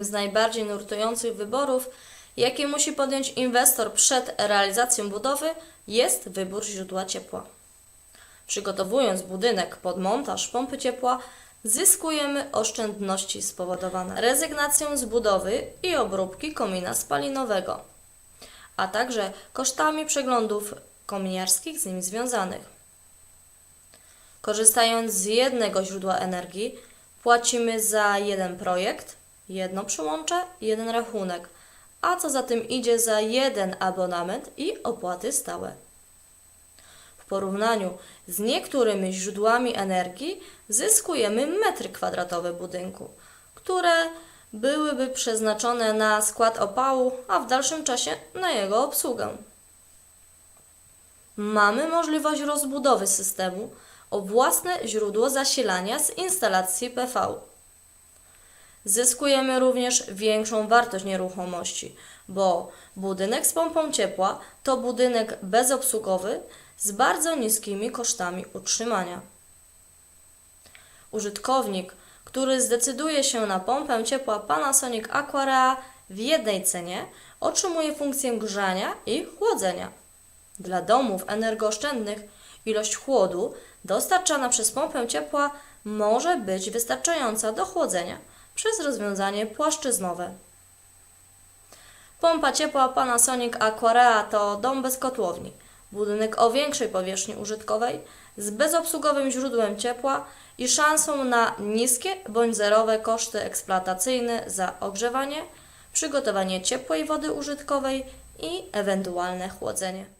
z najbardziej nurtujących wyborów, jakie musi podjąć inwestor przed realizacją budowy, jest wybór źródła ciepła. Przygotowując budynek pod montaż pompy ciepła, zyskujemy oszczędności spowodowane rezygnacją z budowy i obróbki komina spalinowego, a także kosztami przeglądów kominiarskich z nim związanych. Korzystając z jednego źródła energii, płacimy za jeden projekt, jedno przyłącze, jeden rachunek, a co za tym idzie za jeden abonament i opłaty stałe. W porównaniu z niektórymi źródłami energii zyskujemy metry kwadratowe budynku, które byłyby przeznaczone na skład opału, a w dalszym czasie na jego obsługę. Mamy możliwość rozbudowy systemu o własne źródło zasilania z instalacji PV. Zyskujemy również większą wartość nieruchomości, bo budynek z pompą ciepła to budynek bezobsługowy z bardzo niskimi kosztami utrzymania. Użytkownik, który zdecyduje się na pompę ciepła Panasonic Aquarea w jednej cenie, otrzymuje funkcję grzania i chłodzenia. Dla domów energooszczędnych ilość chłodu dostarczana przez pompę ciepła może być wystarczająca do chłodzenia przez rozwiązanie płaszczyznowe. Pompa ciepła Panasonic Aquarea to dom bez kotłowni, budynek o większej powierzchni użytkowej z bezobsługowym źródłem ciepła i szansą na niskie bądź zerowe koszty eksploatacyjne za ogrzewanie, przygotowanie ciepłej wody użytkowej i ewentualne chłodzenie.